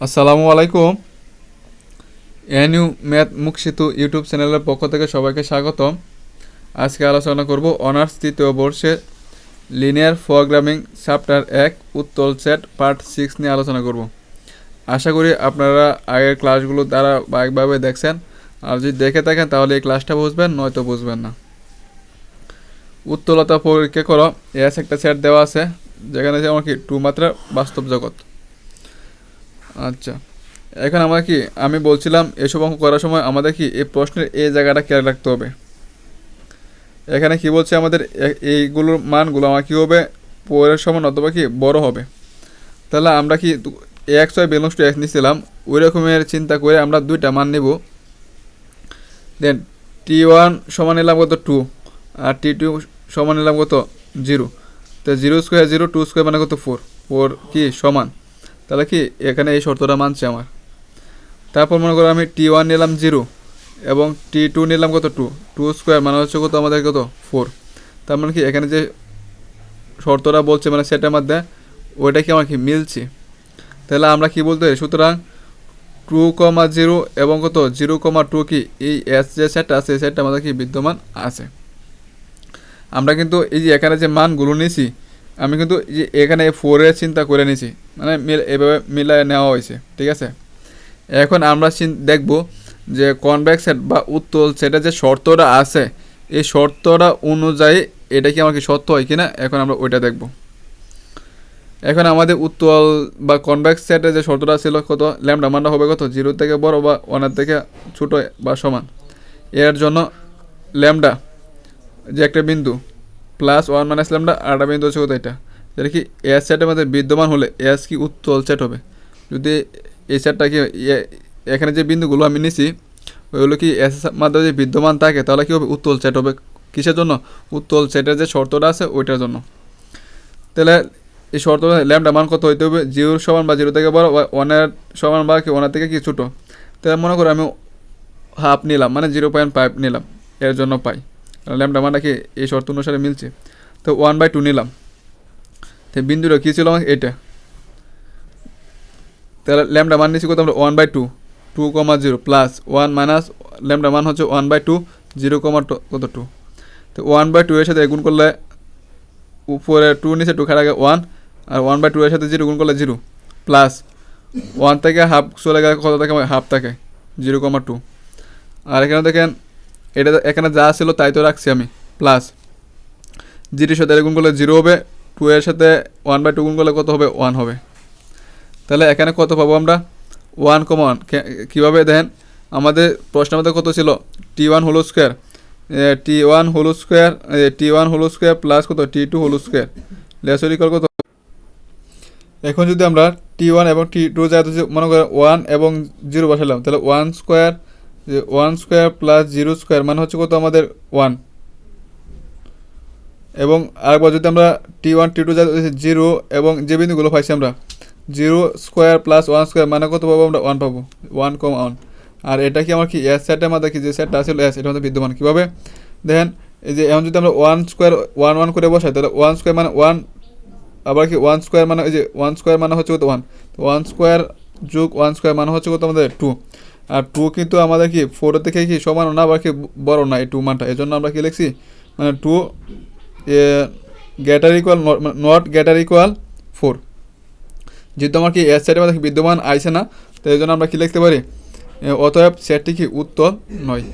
আসসালামু আলাইকুম। NU math মুখ সেতু ইউটিউব চ্যানেলের পক্ষ থেকে সবাইকে স্বাগতম। আজকে আলোচনা করব অনার্স তৃতীয় বর্ষের লিনিয়ার প্রোগ্রামিং চ্যাপ্টার এক, উত্তল সেট পার্ট সিক্স নিয়ে আলোচনা করব। আশা করি আপনারা আগের ক্লাসগুলো দ্বারা বাইকভাবে দেখছেন। আর যদি দেখে থাকেন, তাহলে এই ক্লাসটা বুঝবেন, নয়তো বুঝবেন না। উত্তলতা পরীক্ষা করো। এস একটা সেট দেওয়া আছে, যেখানে যেমন কি, টু মাত্রা বাস্তব জগৎ। আচ্ছা। এখন আমরা কি, আমি বলছিলাম এসব অঙ্ক করার সময় আমাদের কি এই প্রশ্নের এই জায়গাটা খেয়াল রাখতে হবে। এখানে কি বলছে আমাদের এইগুলোর মানগুলো আমার কী হবে? পরের সমান অথবা কি বড় হবে। তাহলে আমরা কি X Y values to X নিয়েছিলাম ওই রকমের চিন্তা করে আমরা দুইটা মান নেব। দেন টি ওয়ান সমান নিলাম কত টু, আর টি টু সমান নিলাম কত জিরো। তো zero square zero, two square মানে কত ফোর ফোর কি সমান? তাহলে কি এখানে এই শর্তটা মানছে আমার? তারপর মনে করো আমি টি ওয়ান নিলাম জিরো এবং টি টু নিলাম কত টু টু স্কোয়ার মানে হচ্ছে কত? আমাদের কত? ফোর তার মানে কি এখানে যে শর্তটা বলছে মানে সেটার মধ্যে, ওইটা কি আমার কি মিলছে? তাহলে আমরা কি বলতে পারি? সুতরাং টু কমা জিরো এবং কত? জিরো কমা টু কি এই এস যে সেটটা আছে সেটটা আমাদের কি বিদ্যমান আছে। আমরা কিন্তু এই যে এখানে যে মানগুলো নিয়েছি আমি কিন্তু এখানে ফোরের চিন্তা করে নিয়েছি মানে এভাবে মিলায় নেওয়া হয়েছে, ঠিক আছে? এখন আমরা দেখব যে কনভেক্স সেট বা উত্তল সেটা যে শর্তটা আছে, এই শর্তটা অনুযায়ী এটা কি আমার কি সত্য হয় কিনা, এখন আমরা ওইটা দেখব। এখন আমাদের উত্তল বা কনভেক্স সেটে যে শর্তটা ছিল কত? ল্যামডা মানটা হবে কত? জিরো থেকে বড় বা ওয়ানের থেকে ছোটো বা সমান। এর জন্য ল্যামডা যে একটা বিন্দু প্লাস ওয়ান মাইনাস ল্যামডা, আর বিন্দু হচ্ছে কত এটা? যেটা কি এস সেটের মধ্যে বিদ্যমান হলে এস কি উত্তল সেট হবে? যদি এই সেটটা কি এখানে যে বিন্দুগুলো আমি নিছি, ওইগুলো কি এস মাধ্যমে যদি বিদ্যমান থাকে, তাহলে কী হবে? উত্তল সেট হবে। কিসের জন্য? উত্তল সেটের যে শর্তটা আছে, ওইটার জন্য। তাহলে এই শর্ত ল্যামডা মান কত হইতে হবে? জিরোর সমান বা জিরো থেকে বড় ওয়ানের সমান বা কি ওয়ানের থেকে কি ছোটো? তাহলে মনে করো আমি হাফ নিলাম মানে জিরো পয়েন্ট ফাইভ নিলাম, এর জন্য পাই। ল্যামডা মানটা কি? এই শর্ত অনুসারে মিলছে। তো ওয়ান বাই টু নিলাম। তো বিন্দুটা কী ছিল আমার এটা। তাহলে ল্যামডা মান নিচ্ছি কত আমরা? One by two two comma zero plus one minus lambda মান হচ্ছে one by two zero comma কত টু তো ওয়ান বাই টু এর সাথে গুণ করলে উপরে টু নিচে টু খারাপ ওয়ান আর ওয়ান বাই টু এর সাথে জিরো গুণ করলে জিরো প্লাস ওয়ান থেকে হাফ চলে গেলে কত থাকে? হাফ থাকে। জিরো কমা টু আর এখানে দেখেন এটা এখানে যা ছিল তাই তো রাখছি আমি প্লাস জিরোর সাথে গুণ করলে জিরো হবে টু এর সাথে ওয়ান বাই টু গুণ করলে কত হবে? ওয়ান হবে। তাহলে এখানে কত পাবো আমরা? ওয়ান কমা ওয়ান কীভাবে? দেখেন, আমাদের প্রশ্নের মধ্যে কত ছিল? টি ওয়ান হোলো স্কোয়ার টি ওয়ান হোলো স্কোয়ার টি ওয়ান হোলো স্কোয়ার প্লাস কত? টি টু হোলো স্কোয়ার লেসরিকল কত? এখন যদি আমরা টি ওয়ান এবং টি টু যা মনে করেন ওয়ান এবং জিরো বসালাম তাহলে ওয়ান স্কোয়ার যে one square plus zero square মানে হচ্ছে কত আমাদের ওয়ান এবং আরেকবার যদি আমরা T one T two zero এবং যে বিন্দুগুলো পাইছি আমরা zero square plus one square মানে কত পাবো আমরা? ওয়ান পাবো। ওয়ান কম ওয়ান আর এটা কি আমার কি এস সেটের মধ্যে কি যে সেটটা আছে এস এটা মধ্যে বিদ্যমান। কীভাবে? দেখেন, এই যে এখন যদি আমরা ওয়ান স্কোয়ার ওয়ান ওয়ান করে বসাই, তাহলে ওয়ান স্কোয়ার মানে ওয়ান আবার কি ওয়ান স্কোয়ার মানে এই যে ওয়ান স্কোয়ার মানে হচ্ছে কত? ওয়ান ওয়ান স্কোয়ার যোগ ওয়ান স্কোয়ার মানে হচ্ছে কত আমাদের? টু আর টু কিন্তু আমাদের কি ফোর থেকে কি সমান না আবার কি বড় না এই টু মানটা? এই জন্য আমরা কি লিখছি? মানে two greater equal not greater equal four যেহেতু আমার কি এস সাইডে মধ্যে বিদ্যমান আইসে না, তো এই জন্য আমরা কি লিখতে পারি? অতএব সেটটি কি উত্তর নয়।